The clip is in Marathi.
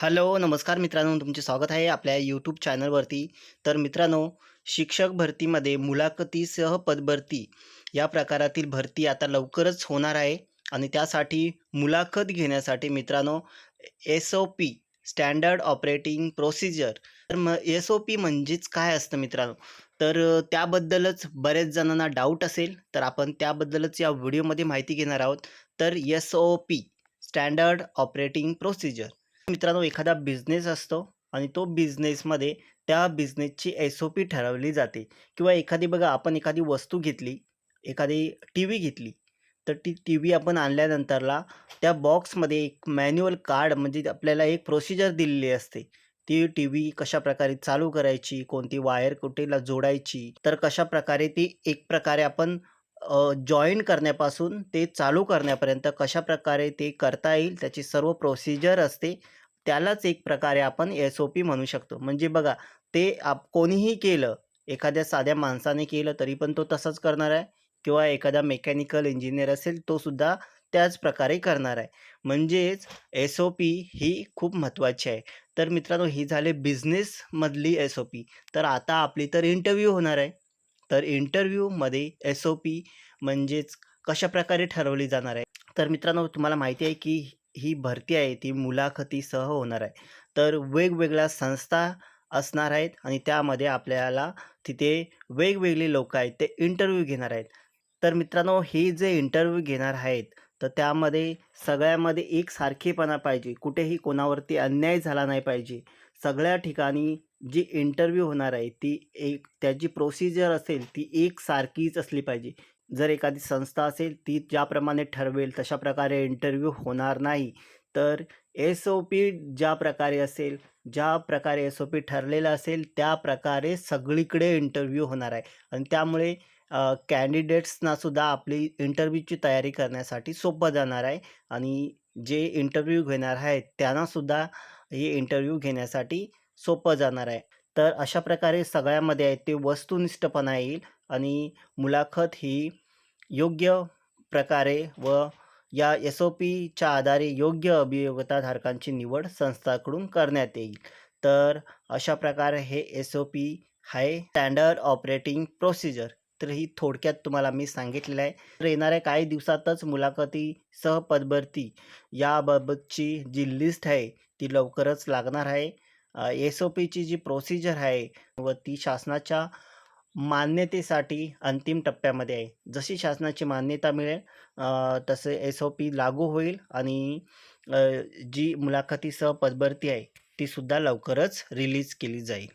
हॅलो, नमस्कार मित्रांनो, तुमचे स्वागत आहे आपल्या यूट्यूब चॅनलवरती. तर मित्रांनो, शिक्षक भरतीमध्ये मुलाखतीसह पदभरती या प्रकारातील भरती आता लवकरच होणार आहे आणि त्यासाठी मुलाखत घेण्यासाठी मित्रांनो एस-ओ-पी स्टँडर्ड ऑपरेटिंग प्रोसिजर तर म एस-ओ-पी म्हणजेच काय असतं मित्रांनो? तर त्याबद्दलच बऱ्याच जणांना डाऊट असेल, तर आपण त्याबद्दलच या व्हिडिओमध्ये माहिती घेणार आहोत. तर एस-ओ-पी स्टँडर्ड ऑपरेटिंग प्रोसिजर मित्रांनो एखादा बिझनेस असतो आणि तो बिझनेसमध्ये त्या बिझनेसची एस-ओ-पी ठरवली जाते किंवा एखादी बघा आपण एखादी वस्तू घेतली, एखादी टी व्ही घेतली, तर ती व्ही आपण आणल्यानंतरला त्या बॉक्समध्ये एक मॅन्युअल कार्ड म्हणजे आपल्याला एक प्रोसिजर दिलेली असते. ती टी व्ही कशाप्रकारे चालू करायची, कोणती वायर कुठेला जोडायची, तर कशाप्रकारे ती एक प्रकारे आपण जॉईन करण्यापासून ते चालू करण्यापर्यंत कशाप्रकारे ते करता येईल त्याची सर्व प्रोसिजर असते. त्यालाच एक प्रकारे आपण एस-ओ-पी म्हणू शकतो. म्हणजे बघा ते आप कोणीही केलं, एखाद्या साध्या माणसाने केलं तरी पण तो तसाच करणार आहे किंवा एखादा मेकॅनिकल इंजिनियर असेल तो सुद्धा त्याच प्रकारे करणार आहे. म्हणजेच एस-ओ-पी ही खूप महत्त्वाची आहे. तर मित्रांनो ही झाले बिझनेसमधली एस-ओ-पी. तर आता आपली तर इंटरव्ह्यू होणार आहे. तर इंटरव्ह्यूमध्ये एस-ओ-पी म्हणजेच कशाप्रकारे ठरवली जाणार आहे. तर मित्रांनो तुम्हाला माहिती आहे की ही भरती आहे ती मुलाखतीसह होणार आहे. तर वेगवेगळ्या संस्था असणार आहेत आणि त्यामध्ये आपल्याला तिथे वेगवेगळी लोकं आहेत ते इंटरव्ह्यू घेणार आहेत. तर मित्रांनो हे जे इंटरव्ह्यू घेणार आहेत, तर त्यामध्ये सगळ्यामध्ये एकसारखेपणा पाहिजे. कुठेही कोणावरती अन्याय झाला नाही पाहिजे. सगळ्या ठिकाणी जी इंटरव्ह्यू होणार आहे ती एक त्याची प्रोसिजर असेल ती एकसारखीच असली पाहिजे. जर एखादी संस्था असेल ती ज्याप्रमाणे ठरवेल तशा प्रकारे इंटरव्ह्यू होणार नाही. तर एस-ओ-पी ज्या प्रकारे असेल, ज्या प्रकारे एस-ओ-पी ठरलेलं असेल त्या प्रकारे सगळीकडे इंटरव्ह्यू होणार आहे. आणि त्यामुळे कॅन्डिडेट्सनासुद्धा आपली इंटरव्ह्यूची तयारी करण्यासाठी सोपं जाणार आहे. आणि जे इंटरव्ह्यू घेणार आहेत त्यांनासुद्धा हे इंटरव्ह्यू घेण्यासाठी सोपं जाणार आहे. तर अशा प्रकारे सगळ्यामध्ये आहे ते वस्तुनिष्ठपणा येईल. आणि मुलाखत ही योग्य प्रकारे व या एस-ओ-पीच्या आधारे योग्य अभियोगताधारकांची निवड संस्थाकडून करण्यात येईल. तर अशा प्रकारे हे एस-ओ-पी आहे स्टँडर्ड ऑपरेटिंग प्रोसिजर. तर ही थोडक्यात तुम्हाला मी सांगितलेलं आहे. तर येणाऱ्या काही दिवसातच मुलाखतीसह पदभरती याबाबतची जी लिस्ट आहे ती लवकरच लागणार आहे. एस-ओ-पीची जी प्रोसिजर आहे व ती शासनाच्या मान्यतेसाठी अंतिम टप्प्यामध्ये आहे. जशी शासनाची मान्यता मिळेल तसे एस-ओ-पी लागू होईल आणि जी मुलाखतीसह पदभरती आहे तीसुद्धा लवकरच रिलीज केली जाईल.